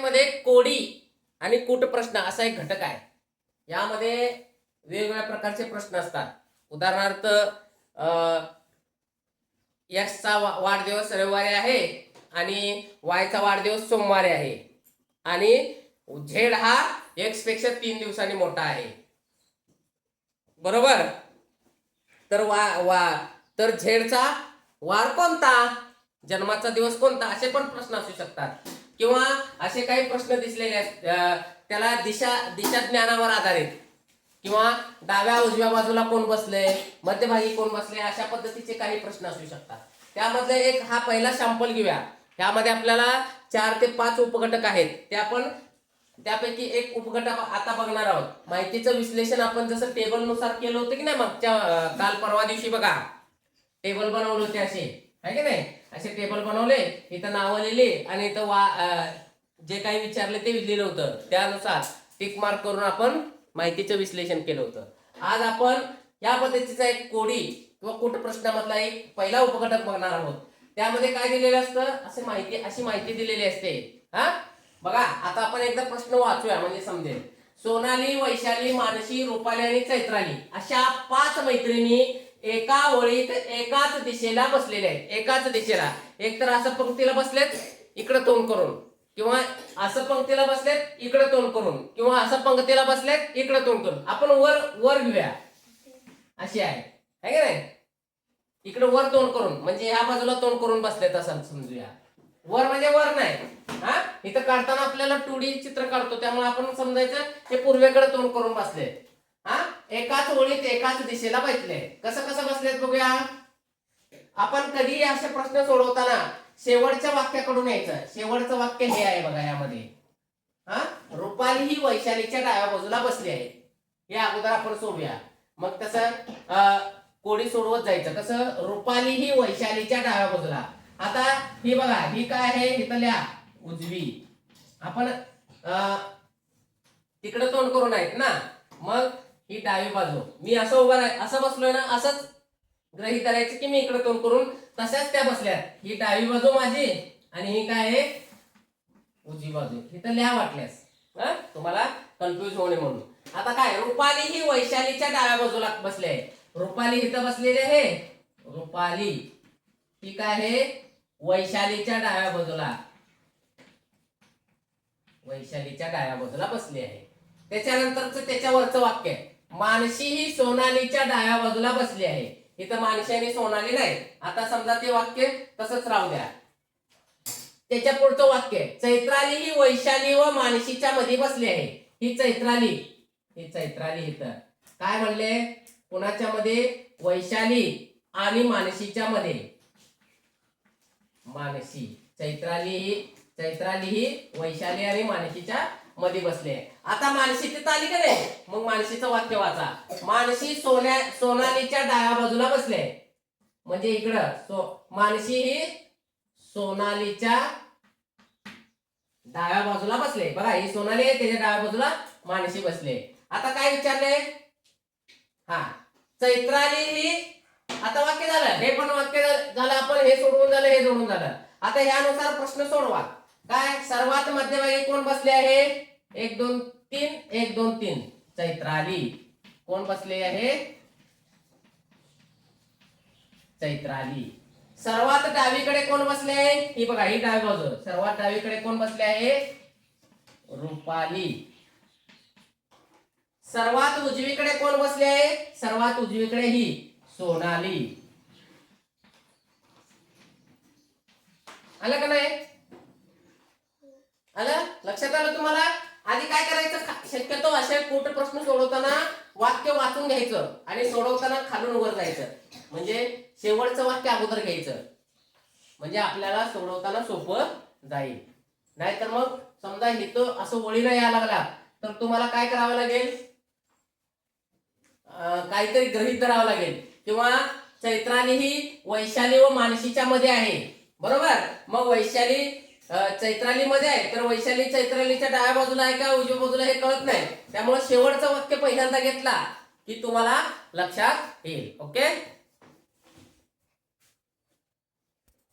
मध्ये कोडी आणि कूट प्रश्न असा एक घटक आहे. यामध्ये वेगवेगळ्या प्रकारचे प्रश्न असतात. उदाहरणार्थ एक्सचा वाढदिवस रविवारी आहे आणि वायचा वाढदिवस सोमवारी आहे. आणि झेड हा एक्सपेक्षा तीन दिवसांनी मोठा आहे. बरोबर? तर वा वा तर झेडचा वार कोणता? जन्माचा दिवस कोणता? असे पण प्रश्न असू शकतात. किंवा असे काही प्रश्न दिसलेले आहेत त्याला दिशा दिशा ज्ञानावर आधारित. किंवा डाव्या उजव्या बाजूला कोण बसले मध्यभागी कोण बसले अशा पद्धतीचे काही प्रश्न असू शकतात. त्यामधले एक हा पहिला सॅम्पल घेऊया. यामध्ये आपल्याला चार ते पाच उपघटक आहेत. ते आपण त्यापैकी एक उपघटक आता बघणार आहोत. माहितीचं विश्लेषण आपण जसं टेबलनुसार केलं होतं की नाही मागच्या काल परवा दिवशी बघा. टेबल बनवले होते असे. आहे की नाही? असे टेबल बनवले इथं नावं लिहिली आणि इथं वा जे काही विचारले ते लिहिलं होतं. त्यानुसार टिक मार्क करून आपण माहितीचं विश्लेषण केलं होतं. आज आपण या पद्धतीचा एक कोडी किंवा कुट प्रश्नामधला एक पहिला उपघटक बघणार आहोत. त्यामध्ये काय दिलेलं असतं? असे माहिती अशी माहिती दिलेली असते. हा? बघा आता आपण एकदा प्रश्न वाचूया म्हणजे समजेल. सोनाली वैशाली मानसी रुपाली आणि चैत्राली अशा पाच मैत्रिणी एका ओळीत एकाच दिशेला बसलेले आहेत. एकाच दिशेला. एक तर असं पंक्तीला बसलेत इकडे तोंड करून. किंवा असं पंक्तीला बसलेत इकडे तोंड करून. किंवा असं पंक्तीला बसलेत इकडे तोंड करून. आपण वर वर घेऊया. अशी आहे. है का नाही? इकडे वर तोंड करून. म्हणजे ह्या बाजूला तोंड करून बसलेत असं समजूया. वर म्हणजे वर नाही. हा? इथं काढताना आपल्याला टू डी चित्र काढतो. त्यामुळे आपण समजायचं हे पूर्वेकडे तोंड करून बसले हा? एकाच ओळीत एकाच दिशेला बसले कसं कसं बसलेत बघूया? आपण कधी असे प्रश्न सोडवताना शेवटच्या वाक्याकडून यायचं. शेवटचं वाक्य हे आहे बघा यामध्ये. हा? रुपाली ही वैशालीच्या डाव्या बाजूला बसली आहे. हे अगोदर आपण सोडूया. मग तसं अं, कोडी सोडवत जायचं. कसं? रुपाली ही वैशालीच्या डाव्या बाजूला आता ही बघा ही काय आहे? इथं उजवी. आपण अं, तिकडे तोंड करून आहेत ना? मग ही डावी बाजू. मी असं उभा आहे असं बसलोय ना असंच ग्रही करायचं की मी इकडे तोंड करून तशाच त्या बसल्या. ही डावी बाजू माझी आणि ही काय आहे? उजी बाजू. इथं लिहा वाटल्यास. हा? तुम्हाला कन्फ्युज होणे म्हणून. आता काय रुपाली ही वैशालीच्या डाव्या बाजूला बसली आहे. रुपाली इथं बसलेली आहे. रुपाली. ही काय आहे? वैशालीच्या डाव्या बाजूला. वैशालीच्या डाव्या बाजूला बसली आहे. त्याच्यानंतरच त्याच्यावरचं वाक्य आहे. मानसी ही सोनालीच्या डाव्या बाजूला बसली आहे. इथं मानसी आणि सोनाली नाही. आता समजा ते वाक्य तसंच राहू द्या. त्याच्या पुढचं वाक्य चैत्राली ही वैशाली व मानसीच्या मध्ये बसली आहे. ही चैत्राली ही चैत्राली इथं. काय म्हणले? कुणाच्या मध्ये वैशाली आणि मानसीच्या मध्ये मानसी चैत्राली ही चैत्राली ही वैशाली आणि मानसीच्या मध्ये बसले. आता मानसी तिथं आली का नाही? मग मानसीचं वाक्य वाचा. मानसी सोन्या सोनालीच्या डाव्या बाजूला बसले. म्हणजे इकडं सो मानसी ही सोनालीच्या डाव्या बाजूला बसले. बघा ही सोनाली आहे त्याच्या डाव्या बाजूला मानसी बसले. आता काय विचारले हा. चैत्राली ही आता वाक्य झालं. हे पण वाक्य झालं झालं आपण हे सोडवून झालं हे जोडून झालं. आता ह्यानुसार प्रश्न सोडवा. काय? सर्वात मध्यभागी कोण बसले आहे? एक दोन तीन एक दोन तीन. चैत्राली कोण बसले आहे? चैत्राली सर्वात डावीकडे कोण बसले आहे? ही बघा ही डावी बाजू. सर्वात डावीकडे कोण बसले आहे? रुपाली. सर्वात उजवीकडे कोण बसले आहे? सर्वात उजवीकडे ही सोनाली. आलं का नाही? आलं? लक्षात आलं तुम्हाला? आधी काय करायचं? शक्यतो असे कोट प्रश्न सोडवताना वाक्य वाचून घ्यायचं आणि सोडवताना खालून वर जायचं. म्हणजे शेवटचं वाक्य अगोदर घ्यायचं. म्हणजे आपल्याला सोडवताना सोपं जाईल. नाहीतर मग समजा इथं असं वळीला यायला लागला तर तुम्हाला काय करावं लागेल? काहीतरी ग्रहित धरावं लागेल. किंवा चैत्राली ही वैशाली व मानशीच्या मध्ये आहे. बरोबर? मग वैशाली चैत्रालीमध्ये चैत्राली मध्ये आहे तर वैशाली चैत्रालीच्या डाव्या बाजूला आहे का उजव्या बाजूला हे कळत नाही. त्यामुळे शेवटचं वाक्य पहिल्यांदा घेतला की तुम्हाला लक्षात येईल ओके?